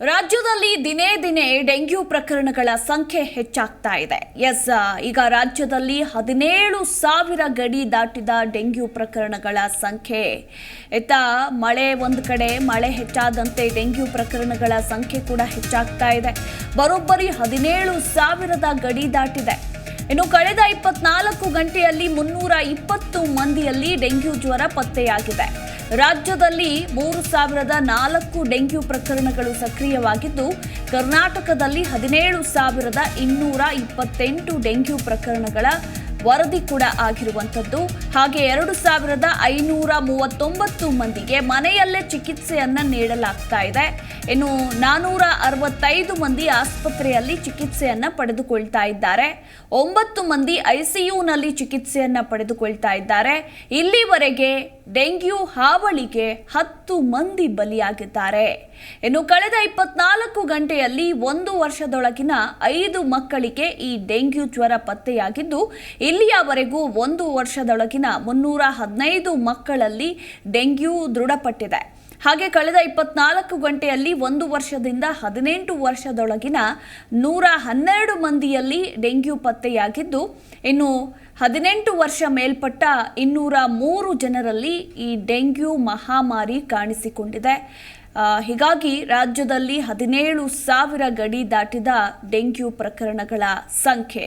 ರಾಜ್ಯದಲ್ಲಿ ದಿನೇ ದಿನೇ ಡೆಂಗ್ಯೂ ಪ್ರಕರಣಗಳ ಸಂಖ್ಯೆ ಹೆಚ್ಚಾಗ್ತಾ ಇದೆ. ಎಸ್ ಈಗ ರಾಜ್ಯದಲ್ಲಿ ಹದಿನೇಳು ಸಾವಿರ ಗಡಿ ದಾಟಿದ ಡೆಂಗ್ಯೂ ಪ್ರಕರಣಗಳ ಸಂಖ್ಯೆ. ಇತ್ತ ಮಳೆ ಒಂದು ಕಡೆ, ಮಳೆ ಹೆಚ್ಚಾದಂತೆ ಡೆಂಗ್ಯೂ ಪ್ರಕರಣಗಳ ಸಂಖ್ಯೆ ಕೂಡ ಹೆಚ್ಚಾಗ್ತಾ ಇದೆ. ಬರೋಬ್ಬರಿ ಹದಿನೇಳು ಸಾವಿರದ ಗಡಿ ದಾಟಿದೆ. ಇನ್ನು ಕಳೆದ ಇಪ್ಪತ್ನಾಲ್ಕು ಗಂಟೆಯಲ್ಲಿ ಮುನ್ನೂರ ಇಪ್ಪತ್ತು ಮಂದಿಯಲ್ಲಿ ಡೆಂಗ್ಯೂ ಜ್ವರ ಪತ್ತೆಯಾಗಿದೆ. ರಾಜ್ಯದಲ್ಲಿ ಮೂರು ಸಾವಿರದ ನಾಲ್ಕು ಡೆಂಗ್ಯೂ ಪ್ರಕರಣಗಳು ಸಕ್ರಿಯವಾಗಿದ್ದು ಕರ್ನಾಟಕದಲ್ಲಿ ಹದಿನೇಳು ಸಾವಿರದ ಇನ್ನೂರ ಇಪ್ಪತ್ತೆಂಟು ಡೆಂಗ್ಯೂ ಪ್ರಕರಣಗಳ ವರದಿ ಕೂಡ ಆಗಿರುವಂಥದ್ದು. ಹಾಗೆ ಎರಡು ಸಾವಿರದ ಐನೂರ ಮೂವತ್ತೊಂಬತ್ತು ಮಂದಿಗೆ ಮನೆಯಲ್ಲೇ ಚಿಕಿತ್ಸೆಯನ್ನು ನೀಡಲಾಗ್ತಾ ಇದೆ. ಇನ್ನು ನಾನೂರ ಅರವತ್ತೈದು ಮಂದಿ ಆಸ್ಪತ್ರೆಯಲ್ಲಿ ಚಿಕಿತ್ಸೆಯನ್ನು ಪಡೆದುಕೊಳ್ತಾ ಇದ್ದಾರೆ. ಒಂಬತ್ತು ಮಂದಿ ಐಸಿಯುನಲ್ಲಿ ಚಿಕಿತ್ಸೆಯನ್ನು ಪಡೆದುಕೊಳ್ತಾ ಇದ್ದಾರೆ. ಇಲ್ಲಿವರೆಗೆ ಡೆಂಗ್ಯೂ ಹಾವಳಿಗೆ ಹತ್ತು ಮಂದಿ ಬಲಿಯಾಗಿದ್ದಾರೆ. ಇನ್ನು ಕಳೆದ ಇಪ್ಪತ್ನಾಲ್ಕು ಗಂಟೆಯಲ್ಲಿ ಒಂದು ವರ್ಷದೊಳಗಿನ ಐದು ಮಕ್ಕಳಿಗೆ ಈ ಡೆಂಗ್ಯೂ ಜ್ವರ ಪತ್ತೆಯಾಗಿದ್ದು ಇಲ್ಲಿಯವರೆಗೂ ಒಂದು ವರ್ಷದೊಳಗಿನ ಮುನ್ನೂರ ಹದಿನೈದು ಮಕ್ಕಳಲ್ಲಿ ಡೆಂಗ್ಯೂ ದೃಢಪಟ್ಟಿದೆ. ಹಾಗೆ ಕಳೆದ ಇಪ್ಪತ್ನಾಲ್ಕು ಗಂಟೆಯಲ್ಲಿ ಒಂದು ವರ್ಷದಿಂದ ಹದಿನೆಂಟು ವರ್ಷದೊಳಗಿನ ನೂರ ಹನ್ನೆರಡು ಮಂದಿಯಲ್ಲಿ ಡೆಂಗ್ಯೂ ಪತ್ತೆಯಾಗಿದ್ದು, ಇನ್ನು ಹದಿನೆಂಟು ವರ್ಷ ಮೇಲ್ಪಟ್ಟ ಇನ್ನೂರ ಮೂರು ಜನರಲ್ಲಿ ಈ ಡೆಂಗ್ಯೂ ಮಹಾಮಾರಿ ಕಾಣಿಸಿಕೊಂಡಿದೆ. ಹೀಗಾಗಿ ರಾಜ್ಯದಲ್ಲಿ ಹದಿನೇಳು ಸಾವಿರ ಗಡಿ ದಾಟಿದ ಡೆಂಗ್ಯೂ ಪ್ರಕರಣಗಳ ಸಂಖ್ಯೆ.